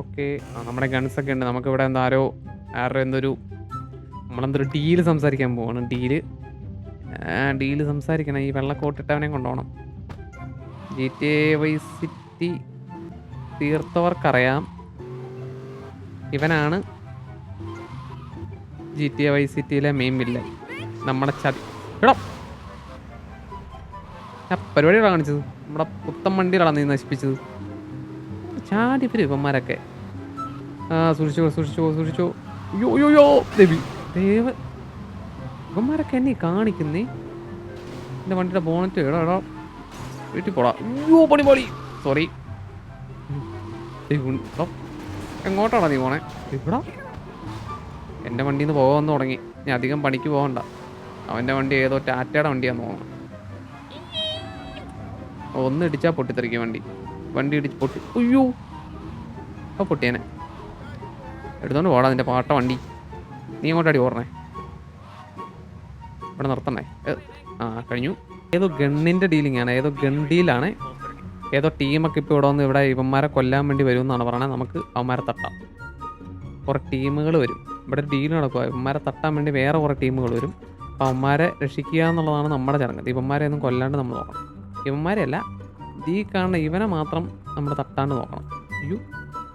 Okay. നമ്മുടെ guns ഒക്കെ ഉണ്ട്. നമുക്ക് ഇവിടെ എന്താ ആരോ ആരുടെ എന്തൊരു നമ്മളെന്തൊരു ഡീൽ സംസാരിക്കാൻ പോവാണ്. ഡീൽ ഡീൽ സംസാരിക്കണം. ഈ വെള്ളക്കോട്ടിട്ടവനെ കൊണ്ടുപോകണം G T A Y city തീർത്തവർക്കറിയാം. ഇവനാണ് ജി ടി എ വൈ സിറ്റിയിലെ മെയിൻ വില്ലൻ നമ്മുടെ ചതി എടാ! പരിപാടികളാണ് കാണിച്ചത്. നമ്മുടെ പുത്തൻ വണ്ടികളാണ് നീ നശിപ്പിച്ചത്. ചാടി വരും ഇവന്മാരൊക്കെ. ആ സൂക്ഷിച്ചോ സൂക്ഷിച്ചോ സൂക്ഷിച്ചോ. അയ്യോ അയ്യോ അയ്യോ ദേവി. ദേവ. ഇവന്മാരൊക്കെ എന്നെ കാണിക്കുന്നേ. എന്റെ വണ്ടിയുടെ ബോണറ്റ് എടാ എടാ. വീട്ടിൽ പോടാ. അയ്യോ പണി പണി. സോറി എങ്ങോട്ടാണ് നീ പോണേ? ഇവിടെ എന്റെ വണ്ടിയിൽ നിന്ന് പോകാൻ തുടങ്ങി. ഞാൻ അധികം പണിക്ക് പോകണ്ട. അവന്റെ വണ്ടി ഏതോ ടാറ്റയുടെ വണ്ടിയാന്ന് തോന്നുന്നു. ഒന്നിടിച്ചാ പൊട്ടിത്തെറിക്കും വണ്ടി. വണ്ടി ഇടിച്ച് പൊട്ടി. അയ്യോ. അപ്പോൾ പൊട്ടിയനെ. എടുത്തോണ്ട് പോടാ നിന്റെ പാട്ട വണ്ടി. നീ അങ്ങോട്ടടി ഓർണേ ഇവിടെ നിർത്തണേ ആ കഴിഞ്ഞു. ഏതോ ഗണ്ണിന്റെ ഡീലിംഗ് ആണ് ഏതോ ഗൺ ഡീലാണ്. ഏതോ ടീമൊക്കെ ഇപ്പോൾ ഇവിടെ വന്ന് ഇവിടെ ഇവന്മാരെ കൊല്ലാൻ വേണ്ടി വരും എന്നാണ് പറയണത് നമുക്ക് അവന്മാരെ തട്ടാം. കുറേ ടീമുകൾ വരും. ഇവിടെ ഡീൽ നടക്കുക ഇവന്മാരെ തട്ടാൻ വേണ്ടി വേറെ കുറേ ടീമുകൾ വരും. അപ്പോൾ അവന്മാരെ രക്ഷിക്കുക എന്നുള്ളതാണ് നമ്മുടെ ചടങ്ങ്. ഇവന്മാരെ ഒന്നും കൊല്ലാണ്ട് നമ്മൾ നോക്കണം ഇവന്മാരെയല്ല ഈ കാണുന്ന ഇവനെ മാത്രം നമ്മൾ തട്ടാണ്ട് നോക്കണം. അയ്യോ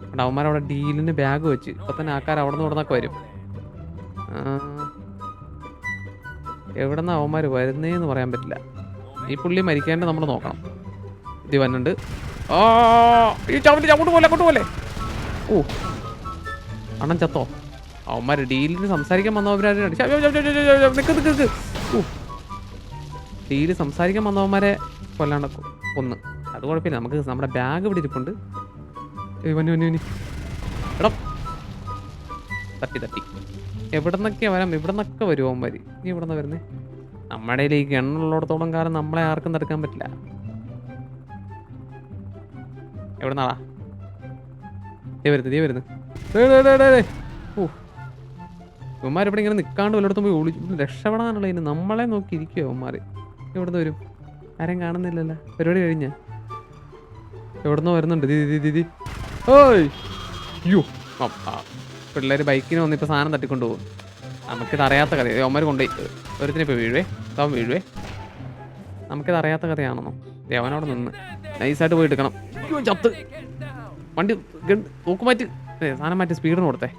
അവിടെ അവന്മാരവിടെ ഡീലിന് ബാഗ് വെച്ച്. ഇപ്പൊ തന്നെ ആൾക്കാർ അവിടെ നിന്ന് ഇവിടുന്നൊക്കെ വരും. എവിടെ നിന്ന് അവന്മാർ വരുന്നേന്ന് പറയാൻ പറ്റില്ല. ഈ പുള്ളി മരിക്കാണ്ട് നമ്മൾ നോക്കണം. ഇത് വന്നുണ്ട്. ചവിട്ടി അങ്ങോട്ട് പോലെ അങ്ങോട്ട് പോലെ. ഓ അണ്ണൻ ചത്തോ? അവന്മാർ ഡീലിന് സംസാരിക്കാൻ വന്നവരാണ് ഓ ഡീൽ സംസാരിക്കാൻ വന്നവന്മാരെ കൊല്ലാണ്ട് കൊന്ന്. അത് കുഴപ്പമില്ല നമുക്ക് നമ്മുടെ ബാഗ് ഇവിടെ ഇരിപ്പുണ്ട്. വന്നു വന്നു വന്നു. എടാ. തട്ടി തട്ടി എവിടെ നിന്നൊക്കെയാ വരാം? ഇവിടെ നിന്നൊക്കെ വരുമോ വരി. നീ ഇവിടെ നിന്ന് വരുന്നേ? നമ്മുടെ ഈ ഗണ്ണുള്ളിടത്തോളം കാലം നമ്മളെ ആർക്കും തടുക്കാൻ പറ്റില്ല. എവിടെ നിന്നാടാ ദേ വരുന്നു ദേ വരുന്നു. ഓ ഇവന്മാരിവിടെ ഇങ്ങനെ നിൽക്കാണ്ട് വല്ലയിടത്തും പോയി ഒളി രക്ഷപ്പെടാനുള്ള ഇനി നമ്മളെ നോക്കി ഇരിക്കുവോ അവന്മാര് ഇവിടുന്ന് വരും? ആരെയും കാണുന്നില്ലല്ലോ. പരിപാടി കഴിഞ്ഞ. എവിടുന്ന് വരുന്നുണ്ട്. ദീ ദീ ദീ ദീ. ഓയ്! അയ്യോ പിള്ളേർ ബൈക്കിന് വന്ന് ഇപ്പോൾ സാധനം തട്ടിക്കൊണ്ട് പോകും നമുക്കിത് അറിയാത്ത കഥ അവന്മാർ കൊണ്ടുപോയി. ഒരുത്തിനെ ഇപ്പോൾ വീഴുവേ. ഇതാവും വീഴുവേ. നമുക്കിത് അറിയാത്ത കഥയാണെന്നോ. അവനവിടെ നിന്ന് നൈസായിട്ട് പോയി എടുക്കണം. ചത്ത്. വണ്ടി തൂക്ക് മാറ്റി. സാധനം മാറ്റി സ്പീഡിന് കൊടുത്തേ.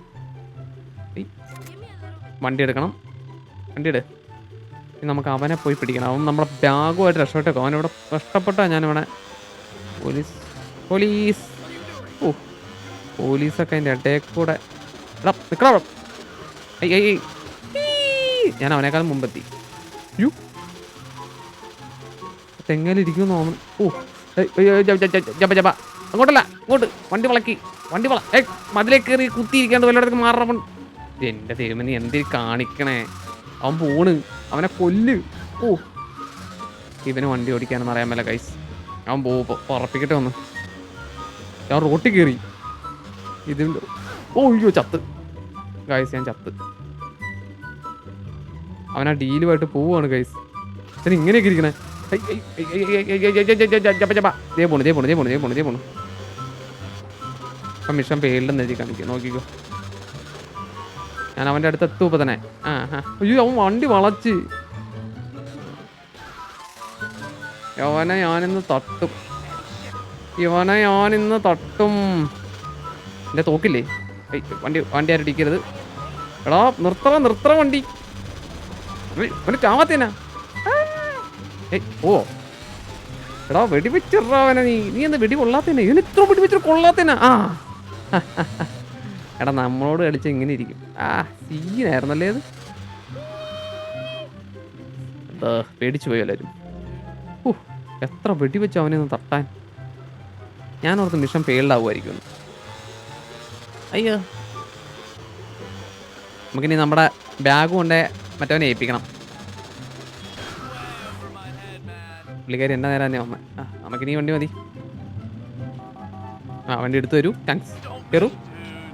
വണ്ടി എടുക്കണം. വണ്ടി എടു നമുക്ക് അവനെ പോയി പിടിക്കണം. അവൻ നമ്മുടെ ബാഗുമായിട്ട് രക്ഷപ്പെട്ടേക്കും അവനിവിടെ കഷ്ടപ്പെട്ടാണ് ഞാനിവിടെ പോലീസ് പോലീസ്. ഓ പോലീസൊക്കെ അതിന്റെ ഇടയിൽ കൂടെ എടാ. ഈ. ഞാൻ അവനേക്കാളും മുമ്പെത്തി. യു. തെങ്ങലിരിക്കും തോന്നുന്നു. ഓ ജപ്പ ജപ്പ. അങ്ങോട്ടല്ല അങ്ങോട്ട് വണ്ടി വളക്കി വണ്ടി വള. ഏ മതിലേക്ക് കയറി കുത്തിയിരിക്കാണ്ട് വല്ലയിടത്തേക്ക് മാറണം എന്റെ ദൈവം നീ എന്തിരി കാണിക്കണേ. അവൻ പോണ്. അവനെ കൊല്ല്. ഓ ഇവന് വണ്ടി ഓടിക്കാനെന്ന് അറിയാൻ മേല കൈസ് അവൻ പോ പറപ്പിക്കട്ടെ ഒന്ന്. ഞാൻ റോട്ടി കയറി ഇതിന്റെ ഓ അയ്യോ ചത്ത് ഗൈസ് ഞാൻ ചത്ത് അവൻ ആ ഡീലുമായിട്ട് പോവുകയാണ് ഗൈസ് ചേട്ടൻ ഇങ്ങനെയൊക്കെ ഇരിക്കണേ ദേ ദേ ദേ ദേ ദേ മിഷൻ പേരിലെന്ന് എഴുതി കാണിക്കുക നോക്കിക്കോ ഞാൻ അവന്റെ അടുത്ത് എത്തും തന്നെ ആ അയ്യോ അവൻ വണ്ടി വളച്ച് യവനെ ഞാനിന്ന് തട്ടും ഇവനെ ഞാൻ ഇന്ന് തട്ടും. എന്റെ തോക്കില്ലേ? വണ്ടി വണ്ടി ആരും ഇടിക്കരുത്? എടാ നിർത്തറ നിർത്തറ വണ്ടി. അവന് ചാവാത്തേനാ? ഏയ് ഓ. എടാ വെടിവെച്ചിറാവനെ നീ. നീ എന്താ വെടി കൊള്ളാത്തേനെ? ഇവന് ഇത്ര വെടിവെച്ചിട്ട് കൊള്ളാത്തേനാ? ആ. എടാ നമ്മളോട് കളിച്ച ഇങ്ങനെ ഇരിക്കും. ആ സീനായിരുന്നല്ലേ അത്? പേടിച്ചു പോയി എല്ലാവരും എത്ര വെടിവെച്ചു അവനെ ഒന്ന് തട്ടാൻ? ഞാൻ ഓർത്ത് മിഷൻ ഫെയിൽഡ് ആവുമായിരിക്കും. അയ്യോ. നമുക്കിനി നമ്മുടെ ബാഗ് കൊണ്ട് മറ്റവനെ ഏൽപ്പിക്കണം. പുള്ളിക്കാരി എന്നാ നേരം തന്നെ ആ നമുക്കിനി വണ്ടി മതി. ആ വണ്ടി എടുത്തു തരൂ താങ്ക്സ് കയറൂ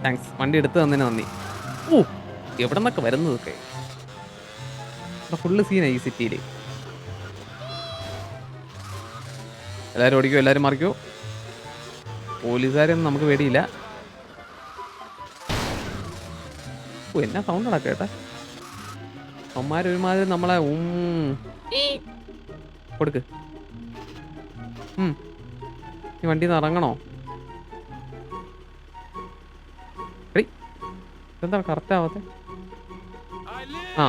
താങ്ക്സ് വണ്ടി എടുത്തു തന്നതിന് നന്ദി. ഓ എവിടെ നിന്നൊക്കെ വരുന്നതൊക്കെ ഫുള്ള് സീനായി ഈ സിറ്റിയിൽ എല്ലാവരും ഓടിക്കോ? എല്ലാവരും മറിക്കോ? പോലീസുകാരെയൊന്നും നമുക്ക് പേടിയില്ല. ഓ എന്നാ സൗണ്ട് അടക്കേട്ടെ അവന്മാരൊരുമാതിരി നമ്മളെ കൊടുക്ക്. ഈ വണ്ടി ഇറങ്ങണോ? എന്താണ് കറക്റ്റ് ആവാത്തെ? ആ.